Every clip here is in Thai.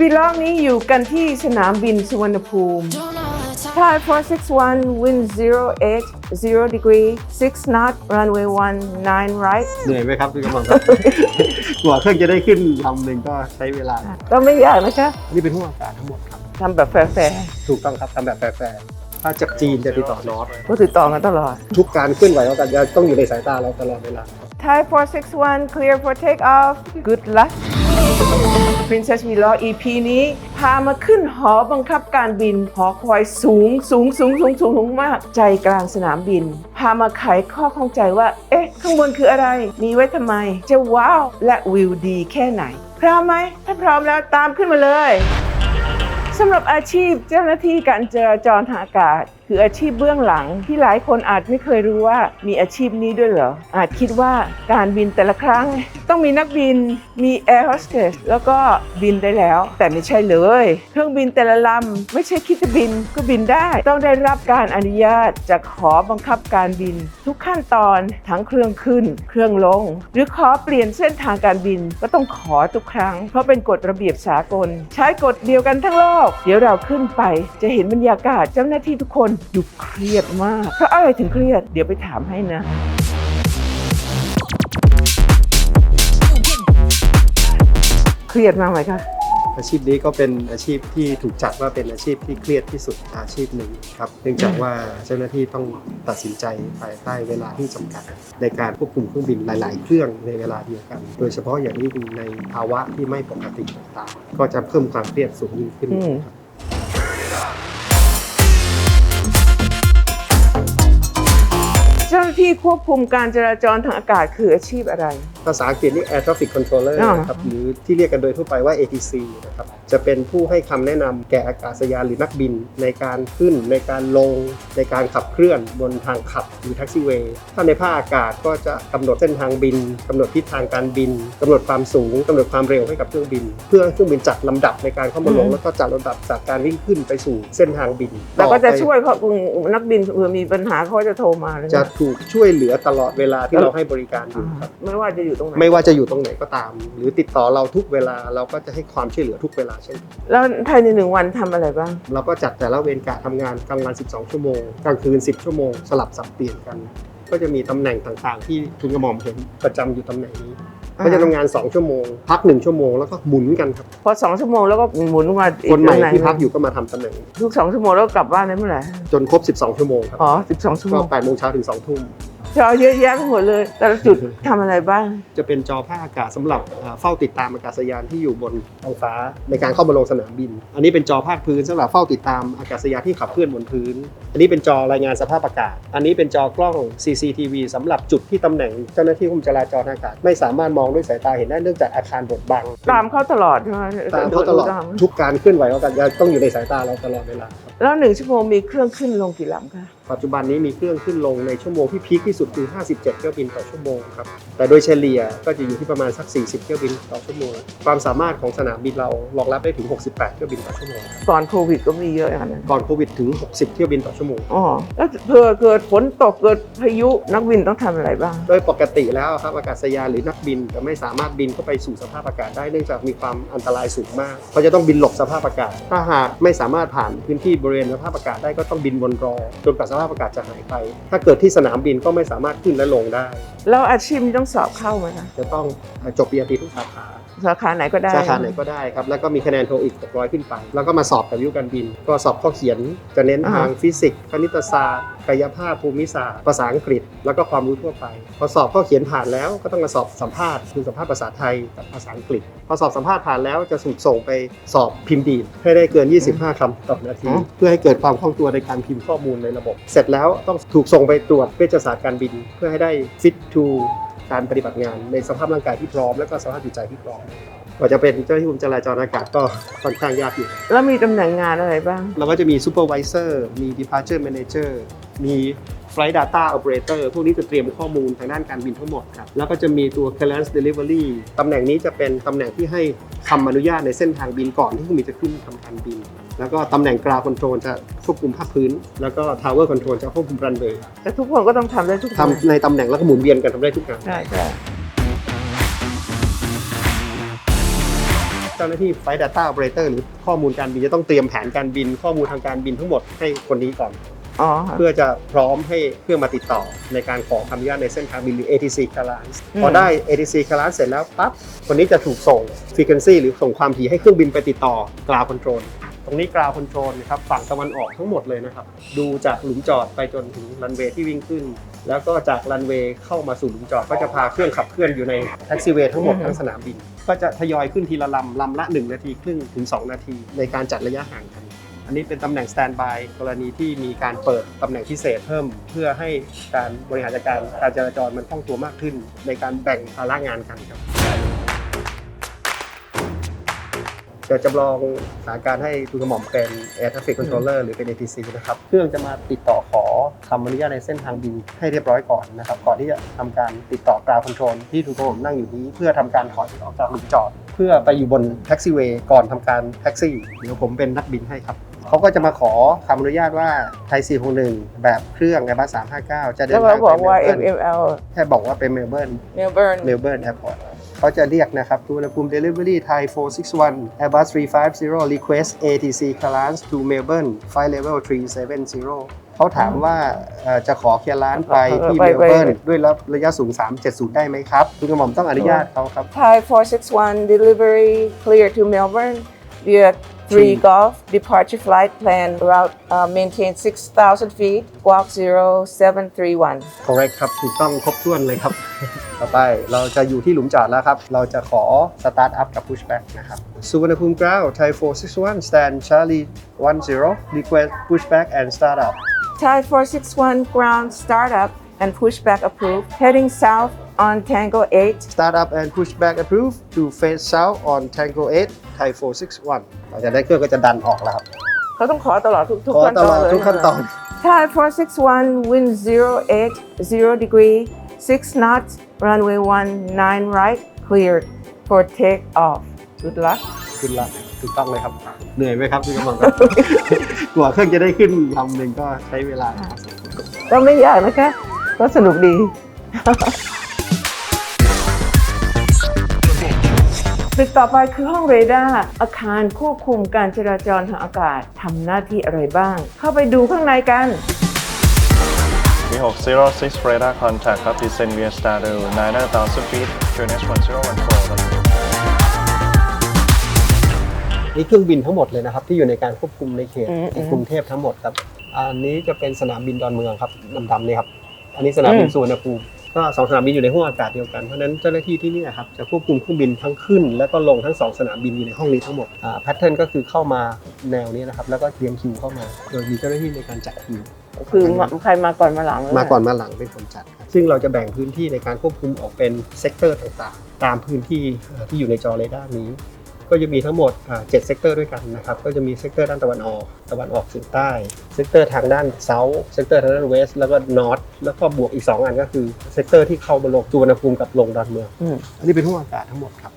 วีล็อกนี้อยู่กันที่สนามบินสุวรรณภูมิ Thai 461 wind 08 0 degree 6 knot runway 19 right เหนื่อยไหมครับพี่กำลังครับกว่าเครื่องจะได้ขึ้นลำหนึ่งก็ใช้เวลา ก็ไม่ยากนะคะ นี่เป็นผู้อากาศทั้งหมดครับทำแบบแฟร์ถูกต้องครับทำแบบแฟร์ๆ ถ้าจากจีนจะติดต่อนอตๆก็ติดต่อกันตลอด ทุกการเคลื่อนไหวของกันจะต้องอยู่ในสายตาเราตลอดเวลาครับ Thai 461 clear for takeoff good luck Princess v i l l a EP นี้ พามาขึ้นหอบังคับการบิน หอคอยสูงสูงสูงสูงสูงมาก ใจกลางสนามบิน พามาไขข้อข้องใจว่า เอ๊ะ ข้างบนคืออะไร มีไว้ทำไม จะว้าว และวิวดีแค่ไหน พร้อมไหม ถ้าพร้อมแล้วตามขึ้นมาเลยสำหรับอาชีพเจ้าหน้าที่การจราจรทางอากาศ คืออาชีพเบื้องหลังที่หลายคนอาจไม่เคยรู้ว่ามีอาชีพนี้ด้วยเหรอ อาจคิดว่าการบินแต่ละครั้ง ต้องมีนักบินมีแอร์โฮสเตสแล้วก็บินได้แล้ว แต่ไม่ใช่เลย เครื่องบินแต่ละลำไม่ใช่คิดจะบินก็บินได้ ต้องได้รับการอนุญาตจากหอบังคับการบิน ทุกขั้นตอนทั้งเครื่องขึ้น เครื่องลง หรือขอเปลี่ยนเส้นทางการบินก็ต้องขอทุกครั้ง เพราะเป็นกฎระเบียบสากล ใช้กฎเดียวกันทั้งโลกเดี๋ยวเราขึ้นไปจะเห็นบรรยากาศเจ้าหน้าที่ทุกคนดูเครียดมากเพราะอะไรถึงเครียด เดี๋ยวไปถามให้นะเครียดมากไหมคะ อาชีพนี้ก็เป็นอาชีพที่ถูกจัดว่าเป็นอาชีพที่เครียดที่สุดอาชีพหนึ่งครับ เนื่องจากว่าเจ้าหน้าที่ต้องตัดสินใจภายใต้เวลาที่จำกัด ในการควบคุมเครื่องบินหลาย ๆ เครื่องในเวลาเดียวกัน โดยเฉพาะอย่างยิ่งในภาวะที่ไม่ปกติต่างๆก็จะเพิ่มความเครียดสูงยิ่งขึ้นอืมครับเจ้าหน้าที่ควบคุมการจราจรทางอากาศคืออาชีพอะไร ภาษาอังกฤษนี่ Air Traffic Controller อ่านะครับหรือที่เรียกกันโดยทั่วไปว่า ATC นะครับจะเป็นผู้ให้คำแนะนำแก่อากาศยานหรือนักบิน ในการขึ้นในการลง ในการขับเคลื่อนบนทางขับหรือแท็กซี่เวย์ถ้าในภาคอากาศก็จะกำหนดเส้นทางบินกำหนดทิศทางการบินกำหนดความสูงกำหนดความเร็วให้กับเครื่องบิน เพื่อให้เครื่องบินจัดลำดับในการเข้ามาลงอืมแล้วก็จัดลำดับจากการวิ่งขึ้นไปสู่เส้นทางบินแล้วก็จะต่อไปช่วยเขานักบินเผื่อมีปัญหาเขาจะโทรมาเลยจะถูกช่วยเหลือตลอดเวลาที่เราให้บริการอยู่ครับไม่ว่าจะอยู่ตรงไหนไม่ว่าจะอยู่ตรงไหนก็ตาม หรือติดต่อเราทุกเวลาเราก็จะให้ความช่วยเหลือทุกเวลาเช่นกันแล้วภายในหนึ่งวันทำอะไรบ้าง เราก็จัดแต่ละเวรกะทำงานกลางวัน 12 ชั่วโมงกลางคืน 10 ชั่วโมง สลับสับเปลี่ยนกัน ก็จะมีตำแหน่งต่างๆ ที่ทุนกระหม่อมเห็นประจำอยู่ตำแหน่งนี้อ่า ก็จะทำงาน 2 ชั่วโมง พัก 1 ชั่วโมงแล้วก็หมุนกันครับพอสองชั่วโมงแล้วก็หมุนมาอีกคนใหม่ตำแงที่พักอยู่ก็มาทำตำแหน่งนี้ทุกสองชั่วโมงแล้วกลับบ้านได้เมื่อไหร่จนครบ 12 ชั่วโมงครับอ๋อสิบสองชั่วโมก็ง8โมงเช้าถึง2ทุ่ม จอเยอะแยะไปหมดเลย แต่ละจุดทำอะไรบ้าง จะเป็นจอภาคอากาศสำหรับเอ่อเฝ้าติดตามอากาศยานที่อยู่บนท้องฟ้าในการเข้ามาลงสนามบิน อันนี้เป็นจอภาคพื้นสำหรับเฝ้าติดตามอากาศยานที่ขับเคลื่อนบนพื้น อันนี้เป็นจอรายงานสภาพอากาศ อันนี้เป็นจอกล้อง CCTV สำหรับจุดที่ตำแหน่งเจ้าหน้าที่คุมจราจรทางอากาศ ไม่สามารถมองด้วยสายตาเห็นได้เนื่องจากอาคารบดบัง ตามเขาตลอดใช่ไหมตามเขาตลอดามทุกการเคลื่อนไหวของอากาศยานต้องอยู่ในสายตาเราตลอดเวลาครับแล้วหนึ่งชั่วโมงมีเครื่องขึ้นลงกี่ลำคะ ปัจจุบันนี้มีเครื่องขึ้นลงในชั่วโมงที่พีคที่สุดคือ 57 เที่ยวบินต่อชั่วโมงครับ แต่โดยเฉลี่ยก็จะอยู่ที่ประมาณสัก 40 เที่ยวบินต่อชั่วโมง ความสามารถของสนามบินเรารองรับได้ถึง 68 เที่ยวบินต่อชั่วโมงครับก่อนโควิดก็มีเยอะอย่างนั้นก่อนโควิดถึง 60 เที่ยวบินต่อชั่วโมง อ๋อ แล้วเผื่อเกิดฝนตกเกิดพายุนักบินต้องทำอะไรบ้าง โดยปกติแล้วครับอากาศยานหรือนักบินจะไม่สามารถบินเข้าไปสู่สภาพอากาศได้เนื่องจากมีความอันตรายสูงมากเขาจะต้องบินหลบสภาพอากาศ ถ้าหากไม่สามารถผ่านพื้นที่บริเวณสภาพอากาศได้ก็ต้องบินวนรอจนกว่าสภาพอากาศจะหายไป ถ้าเกิดที่สนามบินก็ไม่สามารถขึ้นและลงได้ แล้วอาชีพนี้ต้องสอบเข้าไหมคะจะต้องจบปริญญาตรีทุกสาขา สาขาไหนก็ได้ สาขาไหนก็ได้ครับ แล้วก็มีคะแนนโทอีก600ขึ้นไป แล้วก็มาสอบกับวิวการบิน ก็สอบข้อเขียนจะเน้นทางฟิสิกส์คณิตศาสตร์กายภาพภูมิศาสตร์ภาษาอังกฤษ แล้วก็ความรู้ทั่วไป พอสอบข้อเขียนผ่านแล้วก็ต้องมาสอบสัมภาษณ์คือสัมภาษณ์ภาษาไทยกับภาษาอังกฤษ พอสอบสัมภาษณ์ผ่านแล้วจะถูกส่งไปสอบพิมพ์ดีดให้ได้เกิน 25คำต่อนาที เพื่อให้เกิดความคล่องตัวในการพิมพ์ข้อมูลในระบบ เสร็จแล้วต้องถูกส่งไปตรวจเวชศาสตร์การบิน เพื่อให้ได้ fit to การปฏิบัติงานในสภาพร่างกายที่พร้อม และก็สภาพจิตใจที่พร้อมกว่าจะเป็นเจ้าหน้าที่คุมจราจรอากาศก็ค่อนข้างยากอยู่ แล้วมีตำแหน่งงานอะไรบ้าง เราก็จะมี supervisor มี departure manager มี flight data operator พวกนี้จะเตรียมข้อมูลทางด้านการบินทั้งหมดครับ แล้วก็จะมีตัว clearance delivery ตำแหน่งนี้จะเป็นตำแหน่งที่ให้คำอนุญาตในเส้นทางบินก่อนที่เครื่องบินจะขึ้นทำการบิน แล้วก็ตำแหน่ง ground control จะควบคุมภาคพื้น แล้วก็ tower control จะควบคุม runway แต่ทุกคนก็ต้องทำได้ทุกงานทำในตำแหน่งแล้วก็หมุนเวียนกันทำได้ทุกงานใช่ใช่เจ้าหน้าที่ Flight Data Operator หรือข้อมูลการบินจะต้องเตรียมแผนการบินข้อมูลทางการบินทั้งหมดให้คนนี้ก่อน อ๋อเพื่อจะพร้อมให้เครื่องมาติดต่อในการขอคำอนุญาตในเส้นทางบินหรือ ATC clearance อืม พอได้ ATC clearance เสร็จแล้วปั๊บคนนี้จะถูกส่ง frequency หรือส่งความถี่ให้เครื่องบินไปติดต่อ ground control ตรงนี้ ground control นะครับฝั่งตะวันออกทั้งหมดเลยนะครับ ดูจากหลุมจอดไปจนถึงรันเวย์ที่วิ่งขึ้น แล้วก็จากรันเวย์เข้ามาสู่หลุมจอดก็จะพาเครื่องขับเคลื่อนอยู่ในแท็กซี่เวย์ทั้งหมดอืมทั้งสนามบิน ก็จะทยอยขึ้นทีละลำลำละ 1 นาทีครึ่งถึง 2 นาทีในการจัดระยะห่างกัน อันนี้เป็นตำแหน่งสแตนบายกรณีที่มีการเปิดตำแหน่งพิเศษเพิ่ม เพื่อให้การบริหารจัดการการจราจรมันคล่องตัวมากขึ้น ในการแบ่งภาระงานกันครับจะจำลองสถานการณ์ให้ทุนกระหม่อมเป็น Air Traffic Controller หรือเป็น ATC นะครับ เครื่องจะมาติดต่อขอคำอนุญาตในเส้นทางบินให้เรียบร้อยก่อนนะครับ ก่อนที่จะทำการติดต่อกราวคอนโทรลที่ทุนกระหม่อมนั่งอยู่นี้ เพื่อทำการถอยออกจากหลุมจอด เพื่อไปอยู่บนแท็กซี่เวย์ก่อนทำการแท็กซี่ เดี๋ยวผมเป็นนักบินให้ครับ เขาก็จะมาขอคำอนุญาตว่าไทย461 แบบเครื่อง Airbus 359 จะเดิแล้วนเราทางบอกว่าไปเมลเบิร์น MML แค่บอกว่าเป็นเมลเบิร์น Melbourne เมลเบิร์นแอร์พอร์ตเขาจะเรียกนะครับอุณหภูมิ Delivery Thai 461 Airbus 350 Request ATC Clearance to Melbourne Flight Level 370 เขาถามว่าเอ่อจะขอเคลียร์ร้านไปที่ไปเมลไป เบิร์นด้วยระยะสูง 370 ได้ไหมครับคุณกระหม่อมต้องอนุญาตเขาครับ Thai 461 delivery clear to Melbourne via 3 Three. Golf departure flight plan route uh, maintain 6,000 feet squawk 0731 correct ครับถูกต้องครบถ้วนเลยครับ ต่อไปเราจะอยู่ที่หลุมจอดแล้วครับ เราจะขอ start up กับ pushback นะครับสุวรรณภูมิ ground Thai 461 stand Charlie 10 request pushback and start up Thai 461 ground startup and pushback approved heading south on Tango 8 start up and pushback approved to face south on Tango 8 Thai 461หลังจากนั้นเครื่องก็จะดันออกแล้วครับ เขาต้องขอตลอดทุกทุกขอขั้นตตลออนดเลยทุกขั้นตอน Thai 461 wind 08 0 degree 6 knots runway 19 right cleared for take off good luck ขึ้นละถูกต้องเลยครับ เหนื่อยไหมครับพี่กำลังครับ กว่าเครื่องจะได้ขึ้นลำหนึ่งก็ใช้เวลา ก็ไม่ยากนะคะ ก็สนุกดี ตึกต่อไปคือห้องเรดาร์อาคารควบคุมการจราจรทางอากาศทำหน้าที่อะไรบ้าง เข้าไปดูข้างในกันมี606 radar contact ครับ descend via starter 9,000 feet QNH 1014ครับนี่เครื่องบินทั้งหมดเลยนะครับ ที่อยู่ในการควบคุมในเขตอืมในกรุงเทพทั้งหมดครับ อันนี้จะเป็นสนามบินดอนเมืองครับดำๆนี่ครับ อันนี้สนามบินอืมสุวรรณภูมิ ก็สองสนามบินอยู่ในห้องอากาศเดียวกัน เพราะฉะนั้นเจ้าหน้าที่ที่นี่ครับจะควบคุมเครื่องบินทั้งขึ้น แล้วก็ลงทั้งสองสนามบินอยู่ในห้องนี้ทั้งหมดอ่าแพทเทิร์นก็คือเข้ามาแนวนี้นะครับแล้วก็เรียงคิวเข้ามา โดยมีเจ้าหน้าที่ในการจัดคิว คือมาใครมาก่อนมาหลังมาก่อนมาหลังเป็นคนจัดครับซึ่งเราจะแบ่งพื้นที่ในการควบคุมออกเป็นเซกเตอร์ต่างๆ ตามพื้นที่เอ่อที่อยู่ในจอเรดาร์นี้ ก็จะมีทั้งหมดเจ็ดเซกเตอร์ด้วยกันนะครับ ก็จะมีเซกเตอร์ด้านตะวันออก ตะวันออกเฉียงใต้ เซกเตอร์ทางด้านเซาท์ เซกเตอร์ทางด้านเวสต์ แล้วก็นอร์ท แล้วก็บวกอีก 2 อันก็คือ เซกเตอร์ที่เข้ามาลงจูวรรณภูมิกับลงดอนเมือง อันนี้เป็นห้องอากาศทั้งหมดครับ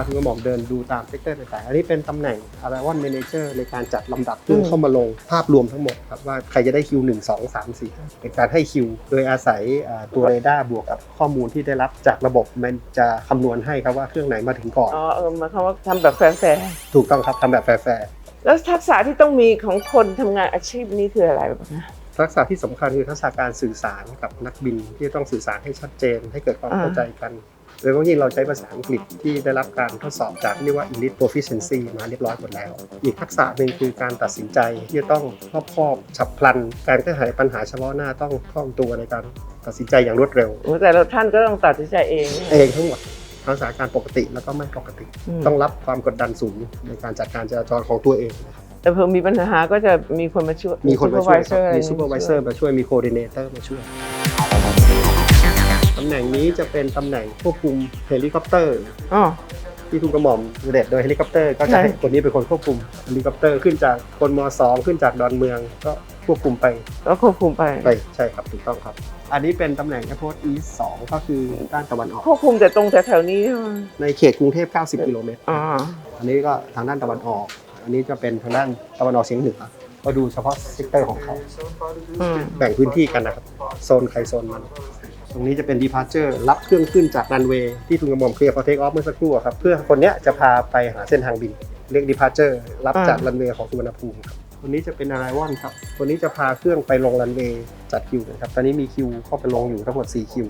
าที่กระหม่อมเดินดูตามเซกเตอร์ต่างๆอันนี้เป็นตำแหน่ง a r i v a l Manager ในการจัดลำดับเครื่องอืมเข้ามาลงภาพรวมทั้งหมดครับว่าใครจะได้คิว1 2 3 4 เป็นการให้คิว โดยอาศัยอ่าตัวเรดาร์บวกกับข้อมูลที่ได้รับจากระบบมันจะคำนวณให้ครับว่าเครื่องไหนมาถึงก่อนอ๋อเออหมายความว่าทำแบบแฟร์ถูกต้องครับทำแบบแฟร์ๆแล้วทักษะที่ต้องมีของคนทำงานอาชีพนี้คืออะไรบ้างนะๆทักษะที่สำคัญคือทักษะการสื่อสารกับนักบินที่จะต้องสื่อสารให้ชัดเจนให้เกิดความอ่าเข้าใจกัน โดยเฉพาะยิ่งเราใช้ภาษาอังกฤษที่ได้รับการทดสอบจากเรียกว่า English Proficiency มาเรียบร้อยหมดแล้ว อีกทักษะหนึ่งคือการตัดสินใจที่จะต้องรอบคอบฉับพลัน การแก้ไขปัญหาเฉพาะหน้าต้องคล่องตัวในการตัดสินใจอย่างรวดเร็วโอ้แต่ละท่านก็ต้องตัดสินใจเองเองทั้งหมดทั้งสถานการณ์ปกติแล้วก็ไม่ปกติมต้องรับความกดดันสูงในการจัดการจราจรของตัวเองนะครับแต่พอมีปัญหาก็จะมีคนมาช่วย มีคนมาช่วยครับ supervisor อะไรมีซูเปอร์วิเซอร์มาช่วย มีโค o ดิเนเตอร์มาช่วย ตำแหน่งนี้จะเป็นตำแหน่งควบคุมเฮลิคอปเตอร์ อ๋อ ที่ทุนกระหม่อมเด็ดโดยเฮลิคอปเตอร์ก็จะให้ใช่คนนี้เป็นคนควบคุมเฮลิคอปเตอร์ขึ้นจากคนมสองขึ้นจากดอนเมืองก็ควบคุมไปก็ควบคุมไป ไปใช่ครับถูกต้องครับ อันนี้เป็นตำแหน่ง Airport East 2ก็คือด้านตะวันออก ควบคุมแต่ตรงแถวๆนี้ใช่ไหมในเขตกรุงเทพ 90 กิโลเมตรอ๋อ อันนี้ก็ทางด้านตะวันออก อันนี้จะเป็นทางด้านตะวันออกเฉียงเหนือก็ดูเฉพาะเซกเตอร์ของเขา อืม แบ่งพื้นที่กันนะครับ โซนใครโซนมัน ตรงนี้จะเป็น departure รับเครื่องขึ้นจากรันเวย์ที่ทุนกระหม่อมเคลียร์พอเทคออฟเมื่อสักครู่อะครับเพื่อคนเนี้ยจะพาไปหาเส้นทางบิน เรียก departure รับจากรันเวย์ของสุวรรณภูมิครับคนนี้จะเป็น Arrival ครับคนนี้จะพาเครื่องไปลงรันเวย์จัดคิวนะครับตอนนี้มีคิวเข้าไปลงอยู่ทั้งหมด4คิว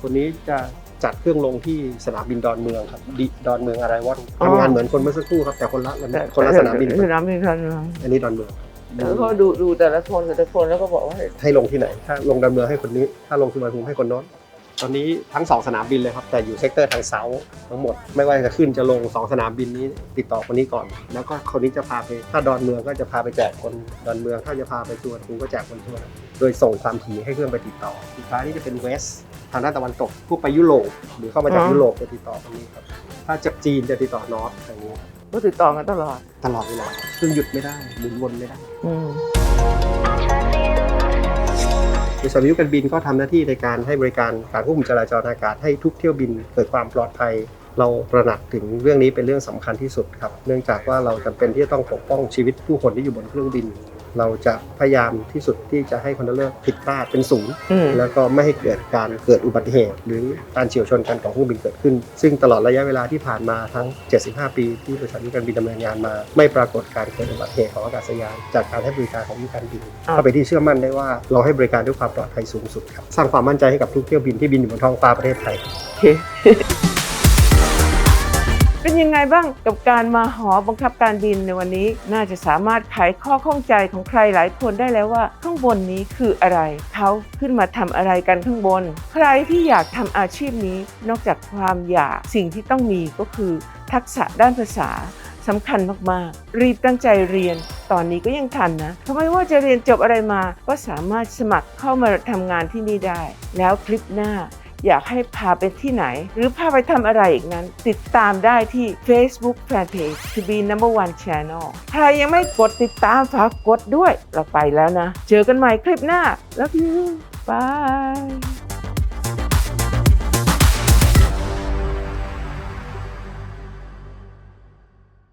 คนนี้จะจัดเครื่องลงที่สนามบินดอนเมืองครับดิดอนเมืองอะไรวอนทำงานเหมือนคนเมื่อสักครู่ครับแต่คนละคนละสนามบิน สนามบินคนละอันนี้ดอนเมือง แล้วก็ดูดูแต่ละคนแต่ละคนแล้วก็บอกว่าให้ลงที่ไหน ถ้าลงดอนเมืองให้คนนี้ ถ้าลงสุวรรณภูมิให้คนโน้นตอนนี้ทั้งสองสนามบินเลยครับ แต่อยู่เซกเตอร์ทางเซาท์ทั้งหมด ไม่ว่าจะขึ้นจะลงสองสนามบินนี้ ติดต่อคนนี้ก่อน แล้วก็คนนี้จะพาไปถ้าดอนเมืองก็จะพาไปแจกคนดอนเมือง ถ้าจะพาไปสุวรรณภูมิก็แจกคนทั่วโดยส่งความถี่ให้เครื่องไปติดต่อสุดท้ายนี่จะเป็นเวสทางด้านตะวันตกผู้ไปยุโรปหรือเข้ามาจากยุโรปจะติดต่อคนนี้ครับถ้าจากจีนจะติดต่อนอร์ทอย่างนี้ครับ ก็ติดต่อกันตลอด ตลอดเวลาเครื่องหยุดไม่ได้หมุนวนไม่ได้อืมบริษัทวิวการบินก็ทำหน้าที่ในการให้บริการการควบคุมจราจรอากาศให้ทุกเที่ยวบินเกิดความปลอดภัย เราตระหนักถึงเรื่องนี้เป็นเรื่องสำคัญที่สุดครับ เนื่องจากว่าเราจำเป็นที่จะต้องปกป้องชีวิตผู้คนที่อยู่บนเครื่องบิน เราจะพยายามที่สุดที่จะให้คนละเลิกผิดพลาดเป็นศูนย์อืม แล้วก็ไม่ให้เกิดการเกิดอุบัติเหตุ หรือการเฉียวชนกันของเครื่องบินเกิดขึ้น ซึ่งตลอดระยะเวลาที่ผ่านมาทั้ง 75 ปี ที่บริษัทวิวการบินดำเนินงานมา ไม่ปรากฏการเกิดอุบัติเหตุของอากาศยาน จากการให้บริการของวิวการบินอ่าก็เป็นที่เชื่อมั่นได้ว่าเราให้บริการด้วยความปลอดภัยสูงสุดครับสร้างความมั่นใจให้กับทุกเที่ยวบินที่บินอยู่บนท้องฟ้าประเทศไทย โอเค เป็นยังไงบ้างกับการมาหอบังคับการบินในวันนี้ น่าจะสามารถไขข้อข้องใจของใครหลายคนได้แล้วว่า ข้างบนนี้คืออะไรเขาขึ้นมาทำอะไรกันข้างบน ใครที่อยากทำอาชีพนี้นอกจากความอยากสิ่งที่ต้องมีก็คือทักษะด้านภาษาสำคัญมากๆ รีบตั้งใจเรียนตอนนี้ก็ยังทันนะทำไมว่าจะเรียนจบอะไรมาก็สามารถสมัครเข้ามาทำงานที่นี่ได้ แล้วคลิปหน้า อยากให้พาไปที่ไหน หรือพาไปทำอะไรอีกนั้น ติดตามได้ที่ Facebook Fanpage To Be Number One Channel ใครยังไม่กดติดตามฝากกดด้วย เราไปแล้วนะ เจอกันใหม่คลิปหน้า Love you Bye